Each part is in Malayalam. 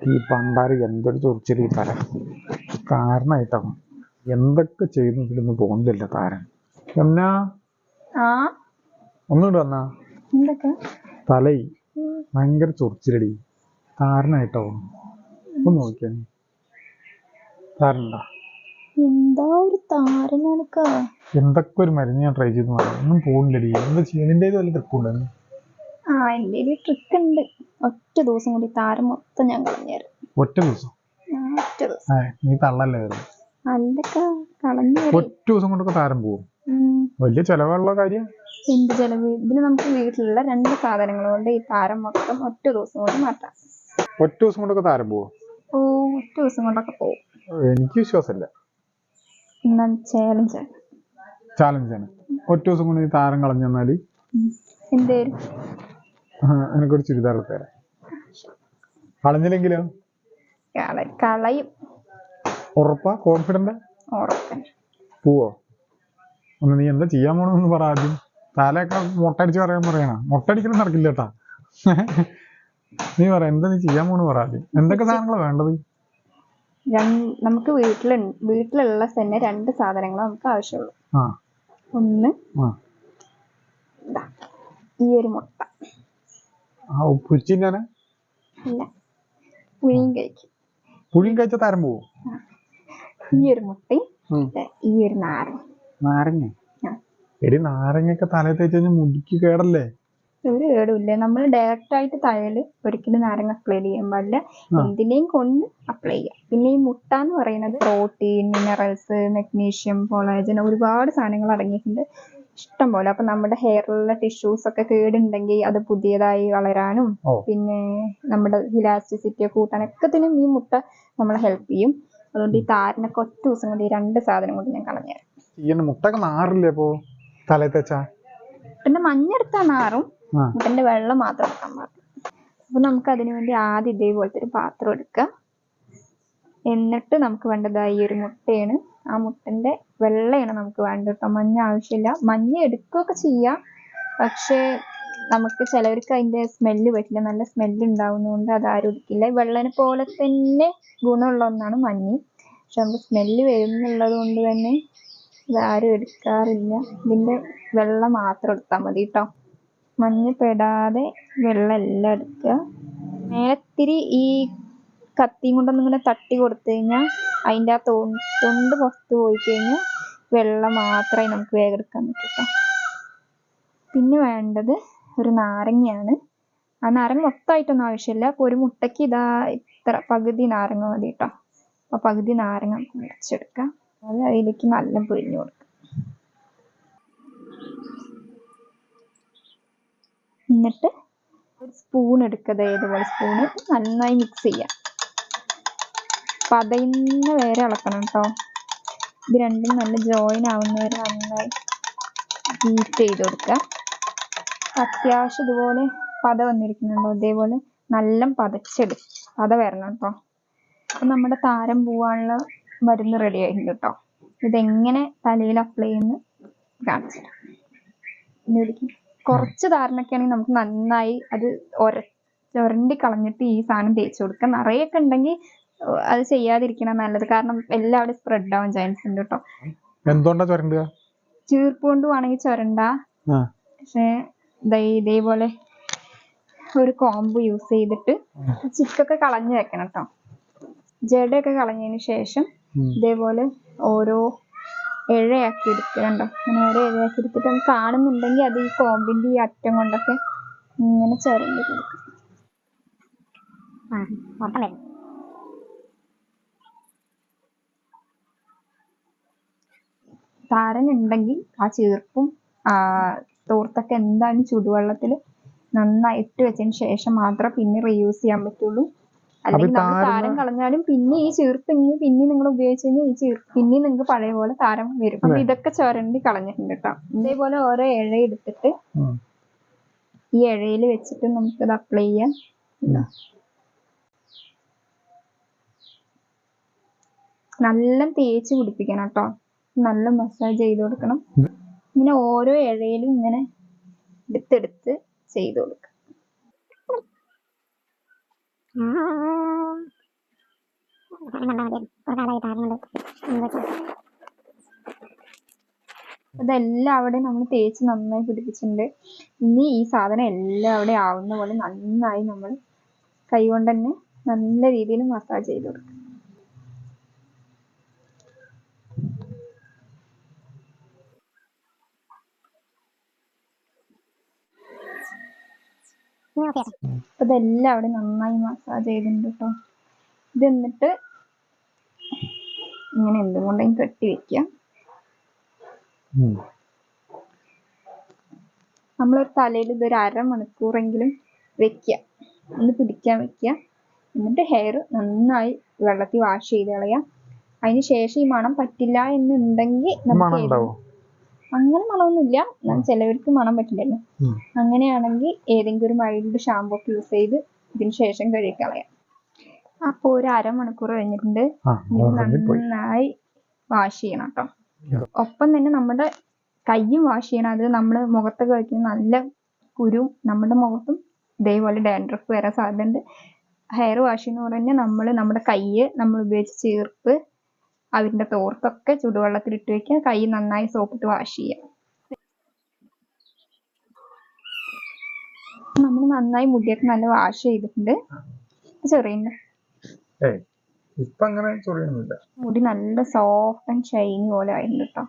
ഈ പണ്ടാർ എന്തൊരു ചൊറിച്ചിൽ തര? തല കാരണമായിട്ടാവും എന്തൊക്കെ ചെയ്യുന്നതിലൊന്നും പോകുന്നില്ല താരൻ എന്നാ? ഒന്നുകൂടെ വന്നാ. തലയി ഭയങ്കര ചൊറിച്ചിലടി. താരനായിട്ടോ ഒന്ന് നോക്കിയാ. താരണ്ടാ എന്താ ഒരു താരനാണ് എന്തൊക്കെ ഒരു മരുന്ന് ഞാൻ ട്രൈ ചെയ്തു ഒന്നും പോകുന്നില്ലടി എന്താ ചെയ്യുന്നതിന്റെ വല്ല ട്രിപ്പുണ്ടായിരുന്നു ആ എന്റെ ഒരു ട്രിക്ക് ഉണ്ട്. ഒറ്റ ദിവസം കൂടി താരം മൊത്തം ഞാൻ കളഞ്ഞുതരും ഒറ്റ ദിവസം? ഒറ്റ ദിവസം. നീ തള്ളല്ലേ അല്ലൊക്കെ കളഞ്ഞു ഒറ്റ ദിവസം കൊണ്ടൊക്കെ താരം പോകും. വലിയ ചെലവുള്ള കാര്യം. എന്ത് ചെലവ്? ഇതിന് നമുക്ക് വീട്ടിലുള്ള രണ്ട് സാധനങ്ങൾ കൊണ്ട് ഈ താരം മൊത്തം ഒറ്റ ദിവസം കൊണ്ട് മാറ്റാം. ഒറ്റ ദിവസം കൊണ്ടൊക്കെ താരം പോകും ഓ ഒറ്റ ദിവസം കൊണ്ടൊക്കെ പോകും എനിക്ക് വിശ്വാസമില്ല. എന്നാ ചാലഞ്ച് ആണ്. ഒറ്റ ദിവസം കൊണ്ട് ഈ താരം കളഞ്ഞു തന്നാൽ എന്തേലും എനിക്കൊരു ചുരിദാർ എടുത്ത് തരാം. കളഞ്ഞില്ലെങ്കിലോ? കള- കളയും. ഉറപ്പാ? കോൺഫിഡന്റ് പോവോ? ഒന്ന് നീ എന്താ ചെയ്യാൻ പോണെന്ന് പറ ആദ്യം. തലയൊക്കെ മുട്ടടിച്ച് പറയാൻ പറയണ. മുട്ടടിക്കലും നടക്കില്ല കേട്ടാ. നീ പറ എന്താ നീ ചെയ്യാൻ പോണെന്ന് പറ ആദ്യം. എന്തൊക്കെ സാധനങ്ങളാ വേണ്ടത്? നമുക്ക് വീട്ടിൽ വീട്ടിലുള്ള തന്നെ രണ്ട് സാധനങ്ങൾ നമുക്ക് ആവശ്യമുള്ളൂ. ഒന്ന് ഈ ഒരു മുട്ട. ആ കഴിക്കും. പുഴിയും കഴിച്ച തരം പോവോ? ഈ ഒരു മുട്ടയും ഈ ഒരു നാരങ്ങ? നാരങ്ങ. എടി നാരങ്ങയൊക്കെ തലയിൽ തേച്ച് കഴിഞ്ഞാൽ മുടിക്ക് കേടല്ലേ? ഒരു കേടുമില്ല. നമ്മൾ ഡയറക്റ്റ് ആയിട്ട് തലയിൽ ഒരിക്കലും നാരങ്ങ അപ്ലൈ ചെയ്യാൻ പാടില്ല. എന്തിനേയും കൊണ്ട് അപ്ലൈ ചെയ്യാം. പിന്നെ ഈ മുട്ട എന്ന് പറയുന്നത് പ്രോട്ടീൻ മിനറൽസ് മഗ്നീഷ്യം കൊളാജൻ ഒരുപാട് സാധനങ്ങൾ അടങ്ങിയിട്ടുണ്ട്. ഇഷ്ടം പോലെ അപ്പൊ നമ്മുടെ ഹെയറിലുള്ള ടിഷ്യൂസ് ഒക്കെ കേടുണ്ടെങ്കിൽ അത് പുതിയതായി വളരാനും പിന്നെ നമ്മുടെ ഇലാസ്റ്റിസിറ്റി കൂട്ടാനൊക്കെ ഇതിനും ഈ മുട്ട നമ്മളെ ഹെൽപ്പ് ചെയ്യും. അതുകൊണ്ട് ഈ താരനൊക്കെ ഒറ്റ ദിവസം കൊണ്ട് ഈ രണ്ട് സാധനം കൊണ്ട് ഞാൻ കളഞ്ഞു ഈ മുട്ടൊക്കെ നാറില്ലേ അപ്പോ? തലയിൽ തേച്ചാ? മുട്ടന്റെ മഞ്ഞ നാറും. മുട്ടന്റെ വെള്ളം മാത്രം എടുക്കാൻ പാടില്ല. അപ്പൊ നമുക്ക് അതിനു വേണ്ടി ആദ്യം ഇതേപോലത്തെ ഒരു പാത്രം എടുക്കാം. എന്നിട്ട് നമുക്ക് വേണ്ടതായി ഈ ഒരു മുട്ടയാണ്. ആ മുട്ടന്റെ വെള്ളയാണ് നമുക്ക് വേണ്ടത്. കേട്ടോ മഞ്ഞ ആവശ്യമില്ല. മഞ്ഞ എടുക്കുകയൊക്കെ ചെയ്യാം. പക്ഷേ നമുക്ക് ചിലവർക്ക് അതിന്റെ സ്മെല്ല് പറ്റില്ല. നല്ല സ്മെല്ല് ഉണ്ടാവുന്നതുകൊണ്ട് അത് ആരും എടുക്കില്ല. വെള്ളനെ പോലെ തന്നെ ഗുണമുള്ള ഒന്നാണ് മഞ്ഞ. പക്ഷെ നമുക്ക് സ്മെല്ല് വരുന്നുള്ളത് കൊണ്ട് തന്നെ ഇത് ആരും എടുക്കാറില്ല. പിന്നെ വെള്ളം മാത്രം എടുത്താൽ മതി കേട്ടോ. മഞ്ഞ പെടാതെ വെള്ളം എല്ലാം എടുക്കുക. മേലത്തിരി ഈ കത്തിയും കൊണ്ടൊന്നിങ്ങനെ തട്ടി കൊടുത്തു കഴിഞ്ഞാൽ അതിന്റെ ആ തൊ- തൊണ്ട് പുറത്ത് പോയി കഴിഞ്ഞാൽ വെള്ളം മാത്രമേ നമുക്ക് വേഗം എടുക്കാൻ പറ്റൂ കേട്ടോ പിന്നെ വേണ്ടത് ഒരു നാരങ്ങയാണ്. ആ നാരങ്ങ മൊത്തമായിട്ടൊന്നും ആവശ്യമില്ല. അപ്പോൾ ഒരു മുട്ടയ്ക്ക് ഇതാ ഇത്ര പകുതി നാരങ്ങ മതി കേട്ടോ അപ്പോൾ പകുതി നാരങ്ങ മുറിച്ചെടുക്കാം. അത് അതിലേക്ക് നല്ല പിഴിഞ്ഞു കൊടുക്കാം. എന്നിട്ട് ഒരു സ്പൂൺ എടുക്കുക ഇതുപോലെ സ്പൂൺ. നന്നായി മിക്സ് ചെയ്യാം. പതയുന്ന വരെ ഇളക്കണം കേട്ടോ ഇത് രണ്ടും നല്ല ജോയിൻ ആവുന്ന വരെ നന്നായി ഹീറ്റ് ചെയ്ത് കൊടുക്കുക അത്യാവശ്യം ഇതുപോലെ പത വന്നിരിക്കുന്നുണ്ടോ? ഇതേപോലെ നല്ല പതച്ചെടു പത വരണം കേട്ടോ അപ്പം നമ്മുടെ താരം പോവാനുള്ള മരുന്ന് റെഡി ആയിട്ടുണ്ട് കേട്ടോ ഇതെങ്ങനെ തലയിൽ അപ്ലൈ ചെയ്യുന്നു കാണിച്ചു കുറച്ച് താരനൊക്കെ ആണെങ്കിൽ നമുക്ക് നന്നായി അത് ഒര ചുരണ്ടി കളഞ്ഞിട്ട് ഈ സാധനം തേച്ച് കൊടുക്കുക നിറയൊക്കെ ഉണ്ടെങ്കിൽ അത് ചെയ്യാതിരിക്കണം നല്ലത്. കാരണം എല്ലാവിടെയും സ്പ്രെഡ് ആവും ചാൻസ് ഉണ്ട് കേട്ടോ എന്തുകൊണ്ടാ ചുരണ്ടുക? ചീർപ്പ് കൊണ്ട് വേണമെങ്കിൽ ചുരണ്ട പക്ഷേ ദേ ഇതേപോലെ ഒരു കോമ്പ് യൂസ് ചെയ്തിട്ട് ചിക്കൊക്കെ കളഞ്ഞു വെക്കണം കേട്ടോ ജടയൊക്കെ കളഞ്ഞതിന് ശേഷം. ഇതേപോലെ ഓരോ ഇഴയാക്കി എടുക്കണ്ടോ കണ്ടോ അങ്ങനെ ഓരോ ഇഴയാക്കി എടുത്തിട്ട് നമുക്ക് കാണുന്നുണ്ടെങ്കിൽ അത് ഈ കോമ്പിന്റെ ഈ അറ്റം കൊണ്ടൊക്കെ ഇങ്ങനെ ചുരണ്ടി കൊടുക്കും. മൊത്തം വരും താരൻ ഉണ്ടെങ്കിൽ ആ ചീർപ്പും ആ തോർത്തൊക്കെ എന്തായാലും ചുടുവെള്ളത്തിൽ നന്നായി ഇട്ട് വെച്ചതിന് ശേഷം മാത്രം പിന്നെ റീയൂസ് ചെയ്യാൻ പറ്റുള്ളൂ. അല്ലെങ്കിൽ നമ്മൾ താരം കളഞ്ഞാലും പിന്നെ ഈ ചീർപ്പ് ഇനി പിന്നെ നിങ്ങൾ ഉപയോഗിച്ച് കഴിഞ്ഞാൽ ഈ ചീർപ്പ് പിന്നെ നിങ്ങൾക്ക് പഴയ പോലെ താരം വരും. അപ്പൊ ഇതൊക്കെ ചുരണ്ടി കളഞ്ഞിട്ടുണ്ട് കേട്ടോ. ഇതേപോലെ ഓരോ ഇഴ എടുത്തിട്ട് ഈ ഇഴയിൽ വെച്ചിട്ട് നമുക്ക് ഇത് അപ്ലൈ ചെയ്യാം. നല്ല തേച്ച് പിടിപ്പിക്കണം കേട്ടോ. നല്ല മസാജ് ചെയ്ത് കൊടുക്കണം. ഇങ്ങനെ ഓരോ ഇഴയിലും ഇങ്ങനെ എടുത്തെടുത്ത് ചെയ്ത് കൊടുക്കുക. അതെല്ലാം അവിടെ നമ്മൾ തേച്ച് നന്നായി പിടിപ്പിച്ചിട്ടുണ്ട്. ഇനി ഈ സാധനം എല്ലാം അവിടെ ആവുന്ന പോലെ നന്നായി നമ്മൾ കൈ കൊണ്ട് തന്നെ നല്ല രീതിയിൽ മസാജ് ചെയ്ത് കൊടുക്കും അപ്പൊ ഇതെല്ലാം അവിടെ നന്നായി മസാജ് ചെയ്തിട്ടുണ്ട് കേട്ടോ ഇത് എന്നിട്ട് ഇങ്ങനെ എന്തും കൊണ്ടും കെട്ടി വെക്കുക നമ്മൾ നമ്മളൊരു തലയിൽ ഇതൊരു അരമണിക്കൂറെങ്കിലും വെക്കുക ഒന്ന് പിടിക്കാൻ വെക്കുക എന്നിട്ട് ഹെയർ നന്നായി വെള്ളത്തിൽ വാഷ് ചെയ്ത് കളയുക അതിന് ശേഷം ഈ മണം പറ്റില്ല എന്നുണ്ടെങ്കിൽ നമുക്ക് അങ്ങനെ മണമൊന്നുമില്ല. എന്നാൽ ചിലവർക്ക് മണം പറ്റില്ലല്ലോ. അങ്ങനെയാണെങ്കിൽ ഏതെങ്കിലും ഒരു മൈൽഡ് ഷാംപൂ ഒക്കെ യൂസ് ചെയ്ത് ഇതിന് ശേഷം കഴുകിക്കളയാം അപ്പൊ ഒരു അരമണിക്കൂർ കഴിഞ്ഞിട്ടുണ്ട്. നന്നായി വാഷ് ചെയ്യണം കേട്ടോ. ഒപ്പം തന്നെ നമ്മുടെ കൈയും വാഷ് ചെയ്യണം. അത് നമ്മൾ മുഖത്തൊക്കെ വയ്ക്കുന്ന നല്ല കുരു നമ്മുടെ മുഖത്തും ഇതേപോലെ ഡാൻഡ്രഫ് വരാൻ സാധ്യതയുണ്ട്. ഹെയർ വാഷ് ചെയ്യുന്ന തന്നെ നമ്മൾ നമ്മുടെ കയ്യ് നമ്മൾ ഉപയോഗിച്ച ചീർപ്പ് അതിന്റെ തോർത്തൊക്കെ ചുടുവെള്ളത്തിൽ ഇട്ട് വെക്കുക. കൈ നന്നായി സോപ്പിട്ട് വാഷ് ചെയ്യുക. നമ്മൾ നന്നായി മുടിയൊക്കെ നല്ല വാഷ് ചെയ്തിട്ടുണ്ട്. ചെറിയുണ്ട് ഇപ്പൊ അങ്ങനെ മുടി നല്ല സോഫ്റ്റ് ആൻഡ് ഷൈനി പോലെ ആയിട്ടുണ്ട് കേട്ടോ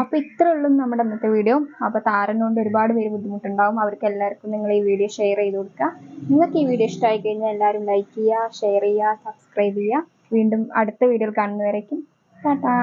അപ്പൊ ഇത്ര ഉള്ളൂ നമ്മുടെ ഇന്നത്തെ വീഡിയോ അപ്പൊ താരൻ കൊണ്ട് ഒരുപാട് പേര് ബുദ്ധിമുട്ടുണ്ടാവും. അവർക്ക് എല്ലാവർക്കും നിങ്ങൾ ഈ വീഡിയോ ഷെയർ ചെയ്ത് കൊടുക്കുക. നിങ്ങൾക്ക് ഈ വീഡിയോ ഇഷ്ടമായി കഴിഞ്ഞാൽ എല്ലാവരും ലൈക്ക് ചെയ്യുക ഷെയർ ചെയ്യുക സബ്സ്ക്രൈബ് ചെയ്യുക. വീണ്ടും അടുത്ത വീഡിയോയിൽ കാണുന്നവരേക്കും. ടാറ്റാ